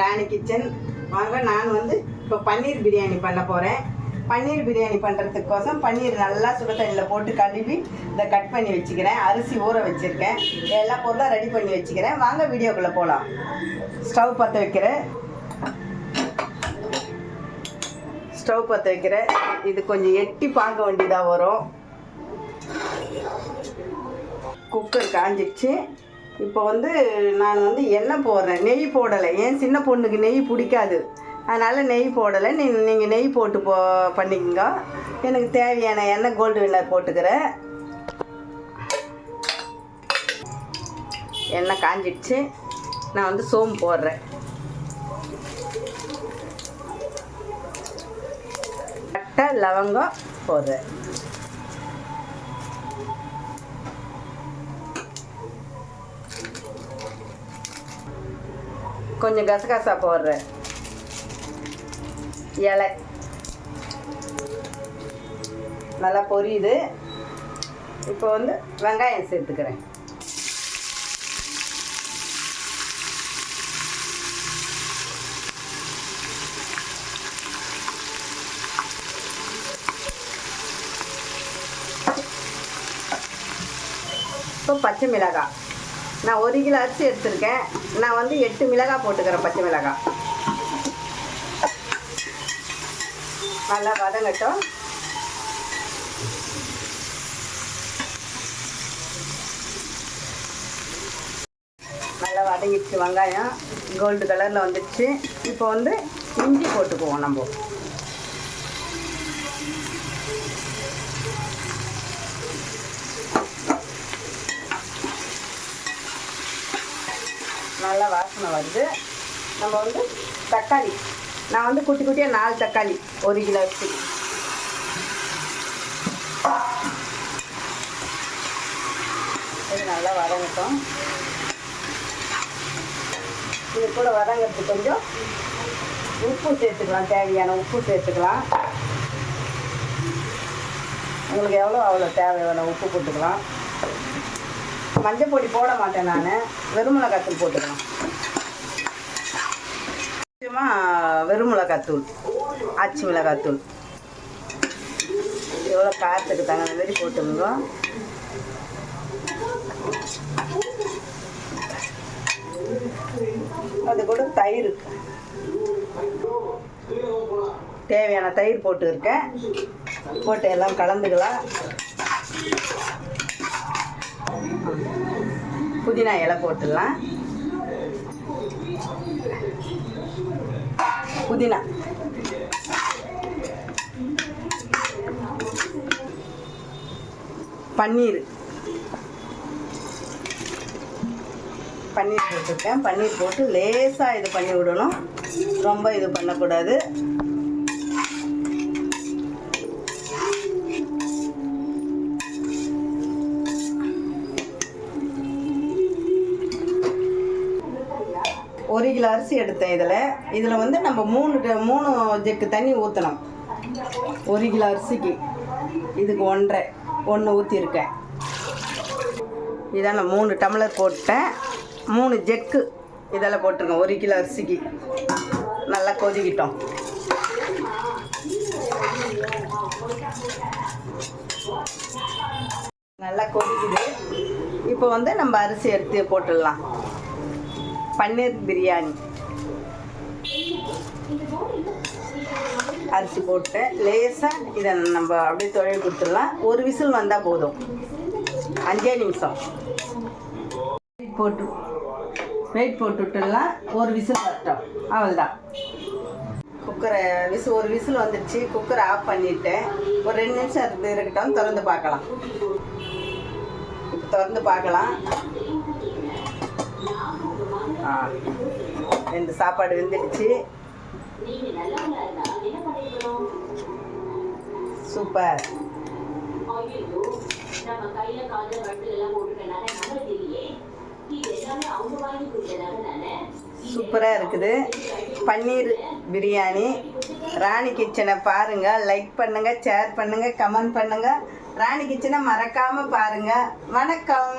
ராணி kitchen. வாங்க நான் வந்து இப்போ பன்னீர் பிரியாணி பண்ண போகிறேன் பன்னீர் பிரியாணி பண்ணுறதுக்கோசம் பன்னீர் நல்லா சுட தண்ணியில் போட்டு கழுவி இதை கட் பண்ணி வச்சுக்கிறேன். அரிசி ஊற வச்சுருக்கேன். எல்லா பொருளும் ரெடி பண்ணி வச்சுக்கிறேன். வாங்க வீடியோக்குள்ளே போகலாம் ஸ்டவ் பற்ற வைக்கிறேன் ஸ்டவ் பற்ற வைக்கிறேன் இது கொஞ்சம் எட்டி பார்க்க வேண்டியதாக வரும். குக்கர் காஞ்சிடுச்சு இப்போ வந்து நான் வந்து எண்ணெய் போடுறேன். நெய் போடலை. ஏன்? சின்ன பொண்ணுக்கு நெய் பிடிக்காது. அதனால் நெய் போடலை. நீ நீங்கள் நெய் போட்டு போ பண்ணிக்கோங்க. எனக்கு தேவையான எண்ணெய் கோல்டு வின்னர் போட்டுக்கிறேன். எண்ணெய் காஞ்சிடுச்சு. நான் வந்து சோம்பு போடுறேன். பட்டை லவங்கம் போடுறேன். கொஞ்சம் கசகசா போடுறேன். இலை. நல்லா பொரியுது. இப்போ வந்து வெங்காயம் சேர்த்துக்கிறேன். இப்போ பச்சை மிளகாய். நான் ஒரு கிலோ அரிசி எடுத்திருக்கேன். நான் வந்து எட்டு மிளகாய் போட்டுக்கிறேன் பச்சை மிளகாய் நல்லா வதங்கட்டும். நல்லா வதங்கிடுச்சு வெங்காயம். கோல்டு கலரில் வந்துடுச்சு. இப்போ வந்து இஞ்சி போட்டுக்குவோம் நம்ம. நல்லா வாசனை வருது. நம்ம வந்து தக்காளி. நான் வந்து குட்டி குட்டியாக நாலு தக்காளி ஒரு கிலோ வச்சு. இது நல்லா வதங்கட்டும். இது கூட வதங்கிறதுக்கு கொஞ்சம் உப்பு சேர்த்துக்கலாம். தேவையான உப்பு சேர்த்துக்கலாம். உங்களுக்கு எவ்வளோ அவ்வளோ தேவையான உப்பு போட்டுக்கலாம். மஞ்சள் பொடி போட மாட்டேன் நான். வெறுமிளகாத்தூள் போட்டுக்கலாம். கொஞ்சமாக வெறுமிளகாத்தூள் ஆச்சி மிளகாத்தூள். எவ்வளோ காரத்துக்கு தகுந்த மாதிரி போட்டுங்க அது கூட தயிர். தேவையான தயிர் போட்டு இருக்கேன் போட்டு எல்லாம் கலந்துக்கலாம். புதினா இலை போட்டுடலாம். புதினா. பன்னீர். பன்னீர் போட்டிருக்கேன். பன்னீர் போட்டு லேசாக இது பண்ணி விடணும். ரொம்ப இது பண்ணக்கூடாது. ஒரு கிலோ அரிசி எடுத்தேன் இதில். இதில் வந்து நம்ம மூணு ட- மூணு ஜெக்கு தண்ணி ஊற்றணும் ஒரு கிலோ அரிசிக்கு. இதுக்கு ஒன்றரை. ஒன்று ஊற்றிருக்கேன் இதான் நான் மூணு டம்ளர் போட்டேன். மூணு ஜெக்கு இதெல்லாம் போட்டிருக்கேன் ஒரு கிலோ அரிசிக்கு. நல்லா கொதிக்கிட்டோம். நல்லா கொதிக்குது. இப்போ வந்து நம்ம அரிசி எடுத்து போட்டுடலாம். பன்னீர் பிரியாணி. அரிசி போட்டு லேசாக இதை நம்ம அப்படியே தொழில் கொடுத்துடலாம். ஒரு விசில் வந்தால் போதும். அஞ்சே நிமிஷம். வெயிட் போட்டு வெயிட் போட்டு விட்டுடலாம் ஒரு விசில் வரட்டும். அவ்வளோதான் குக்கரை விசில் ஒரு விசில் வந்துடுச்சு குக்கரை ஆஃப் பண்ணிவிட்டேன் ஒரு ரெண்டு நிமிஷம் இருக்கு இருக்கட்டும் திறந்து பார்க்கலாம். இப்போ திறந்து பார்க்கலாம். ரெண்டு சாப்பாடு வெந்துடுச்சு. சூப்பர். சூப்பராக இருக்குது. பன்னீர் பிரியாணி. ராணி கிச்சனை பாருங்கள் லைக் பண்ணுங்கள் ஷேர் பண்ணுங்கள் கமெண்ட் பண்ணுங்கள் ராணி கிச்சனை மறக்காமல் பாருங்கள் வணக்கம்.